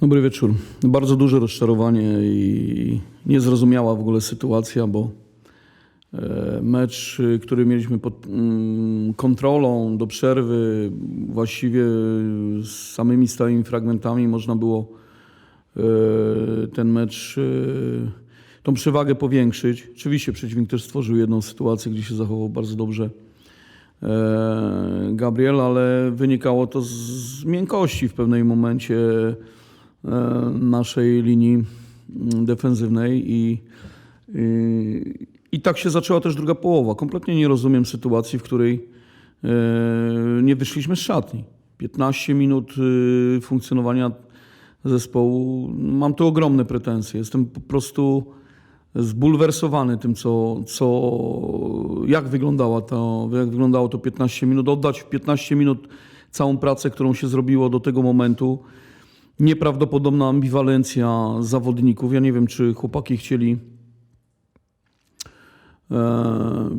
Dobry wieczór. Bardzo duże rozczarowanie i niezrozumiała w ogóle sytuacja, bo e, mecz, który mieliśmy pod mm, kontrolą do przerwy, właściwie z samymi stałymi fragmentami można było e, ten mecz, e, tą przewagę powiększyć. Oczywiście przeciwnik też stworzył jedną sytuację, gdzie się zachował bardzo dobrze Gabriel, ale wynikało to z, miękkości w pewnym momencie naszej linii mm, defensywnej i, i, i tak się zaczęła też druga połowa. Kompletnie nie rozumiem sytuacji, w której e, nie wyszliśmy z szatni. 15 minut y, funkcjonowania zespołu, mam tu ogromne pretensje. Jestem po prostu zbulwersowany tym, co, co, jak, wyglądała to, jak wyglądało to 15 minut. Oddać w 15 minut całą pracę, którą się zrobiło do tego momentu. Nieprawdopodobna ambiwalencja zawodników. Ja nie wiem, czy chłopaki chcieli e,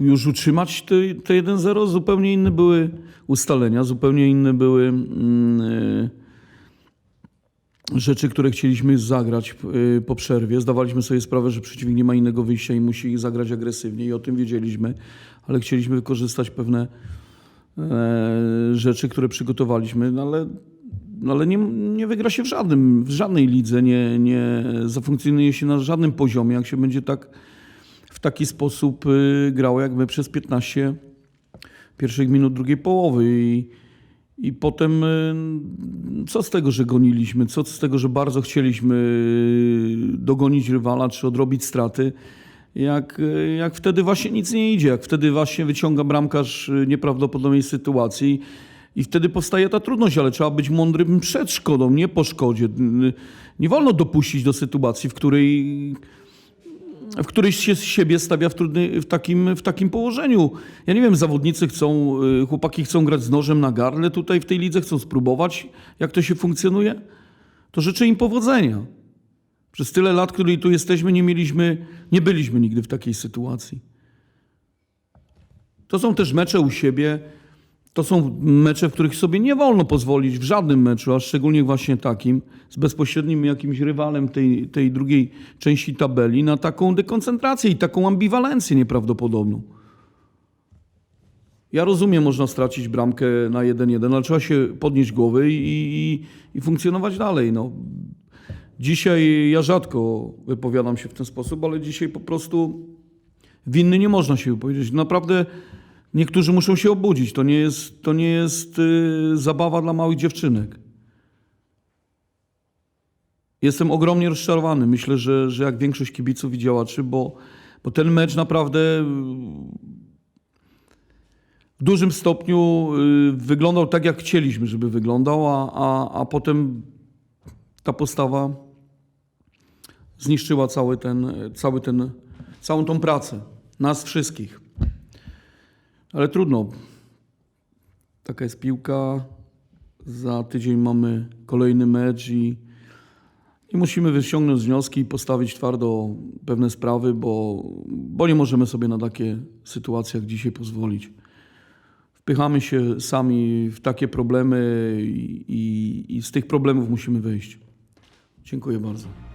już utrzymać te, te 1-0. Zupełnie inne były ustalenia, zupełnie inne były mm, e, rzeczy, które chcieliśmy zagrać y, po przerwie. Zdawaliśmy sobie sprawę, że przeciwnik nie ma innego wyjścia i musi ich zagrać agresywnie i o tym wiedzieliśmy, ale chcieliśmy wykorzystać pewne e, rzeczy, które przygotowaliśmy, no ale, no ale nie, nie wygra się w, żadnym, w żadnej lidze, nie, nie zafunkcjonuje się na żadnym poziomie, jak się będzie tak w taki sposób y, grało, jak my przez 15 pierwszych minut drugiej połowy i i potem y, co z tego, że goniliśmy, co z tego, że bardzo chcieliśmy y, dogonić rywala czy odrobić straty, jak, jak wtedy właśnie nic nie idzie, jak wtedy właśnie wyciąga bramkarz nieprawdopodobnej sytuacji i wtedy powstaje ta trudność, ale trzeba być mądrym przed szkodą, nie po szkodzie. Nie wolno dopuścić do sytuacji, w której w której się z siebie stawia w, trudny, w, takim, w takim położeniu. Ja nie wiem, zawodnicy chcą, y, chłopaki chcą grać z nożem na gardle tutaj w tej lidze, chcą spróbować, jak to się funkcjonuje. To życzę im powodzenia. Przez tyle lat, które tu jesteśmy, nie mieliśmy, nie byliśmy nigdy w takiej sytuacji. To są też mecze u siebie. To są mecze, w których sobie nie wolno pozwolić w żadnym meczu, a szczególnie właśnie takim, z bezpośrednim jakimś rywalem tej, tej drugiej części tabeli, na taką dekoncentrację i taką ambiwalencję nieprawdopodobną. Ja rozumiem, można stracić bramkę na 1-1, ale trzeba się podnieść głowy i, i, i funkcjonować dalej. No. Dzisiaj ja rzadko wypowiadam się w ten sposób, ale dzisiaj po prostu winny nie można się wypowiedzieć. Naprawdę niektórzy muszą się obudzić. To nie jest, to nie jest y, zabawa dla małych dziewczynek. Jestem ogromnie rozczarowany. Myślę, że, że jak większość kibiców i działaczy, bo, bo ten mecz naprawdę w dużym stopniu y, wyglądał tak, jak chcieliśmy, żeby wyglądał, a, a, a potem ta postawa zniszczyła cały ten, cały ten, całą tą pracę. Nas wszystkich. Ale trudno. Taka jest piłka. Za tydzień mamy kolejny mecz i, i musimy wyciągnąć wnioski i postawić twardo pewne sprawy, bo, bo nie możemy sobie na takie sytuacje jak dzisiaj pozwolić. Wpychamy się sami w takie problemy i, i, i z tych problemów musimy wyjść. Dziękuję bardzo.